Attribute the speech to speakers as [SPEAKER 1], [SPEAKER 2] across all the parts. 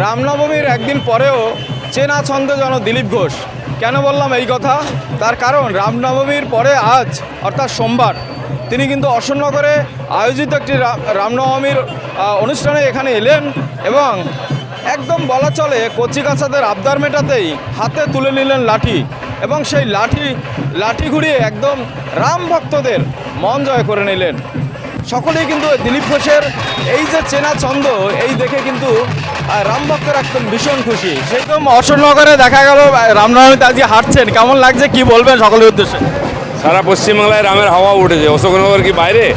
[SPEAKER 1] রামনবমীর একদিন পরেও চেনা ছন্দে দিলীপ ঘোষ। কেন বললাম এই কথা? তার কারণ রামনবমীর পরে আজ, অর্থাৎ সোমবার, তিনি কিন্তু অশোকনগরে আয়োজিত একটি রামনবমীর অনুষ্ঠানে এখানে এলেন এবং একদম বলা চলে কচিকাচাদের আবদার মেটাতেই হাতে তুলে নিলেন লাঠি এবং সেই লাঠি লাঠি ঘুরিয়ে একদম রাম ভক্তদের মন জয় করে নিলেন। সকলেই কিন্তু দিলীপ ঘোষের এই যে চেনা ছন্দ এই দেখে কিন্তু আহ, রাম ভক্তরা একদম ভীষণ খুশি। সেরকম অশোকনগরে দেখা গেল রামনবমীতে আজকে হাঁটছেন কেমন লাগছে কি বলবেন সকলের উদ্দেশ্যে?
[SPEAKER 2] সারা পশ্চিমবাংলায় রামের হাওয়া উঠেছে। অশোকনগর কি বাইরে?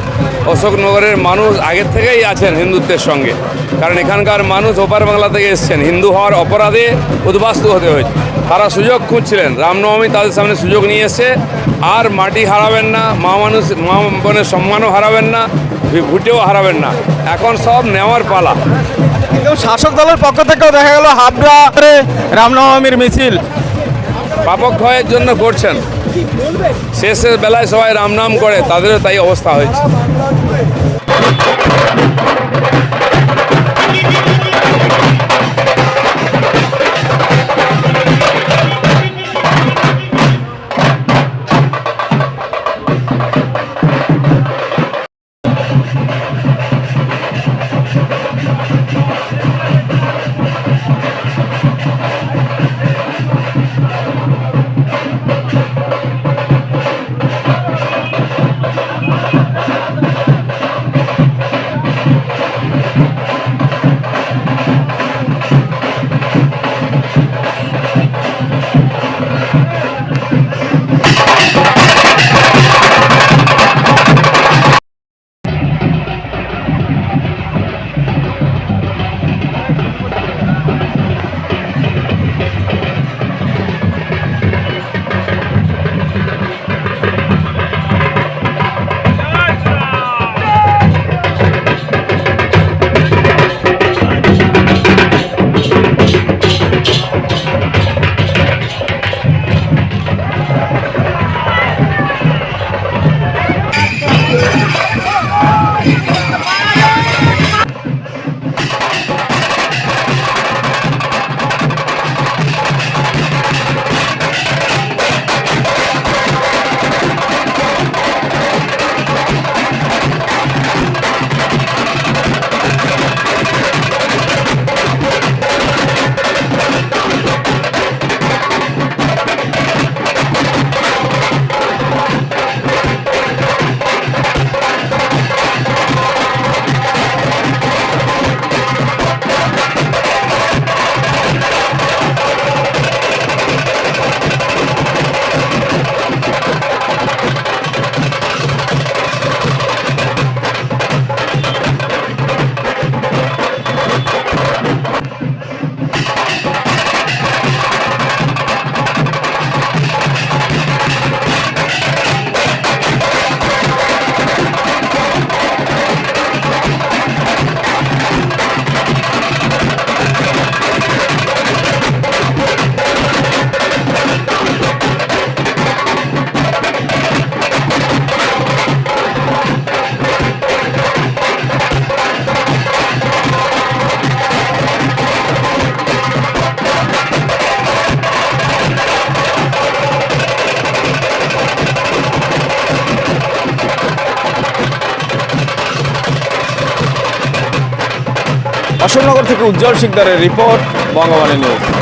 [SPEAKER 2] অশোকনগরের মানুষ আগের থেকেই আছেন হিন্দুত্বের সঙ্গে। কারণ এখানকার মানুষ ওপার বাংলা থেকে এসছেন। হিন্দু হওয়ার অপরাধে উদ্বাস্তু হতে হয়েছে। তারা সুযোগ খুঁজছিলেন। রামনবমী তাদের সামনে সুযোগ নিয়ে এসে আর মাটি হারাবেন না মা মানুষ মা বোনের সম্মানও হারাবেন না ভুটেও হারাবেন না। এখন সব নেওয়ার পালা।
[SPEAKER 1] শাসক দলের পক্ষ থেকেও দেখা গেল হাবড়া রামনবমীর মিছিল।
[SPEAKER 2] পাপক ক্ষয়ের জন্য করছেন। শেষের বেলায় সবাই রামনাম করে তাদেরও তাই অবস্থা হয়েছে। Thank you.
[SPEAKER 1] অশোকনগর থেকে উজ্জ্বল শিকদারের রিপোর্ট বঙ্গবাণী নিউজ।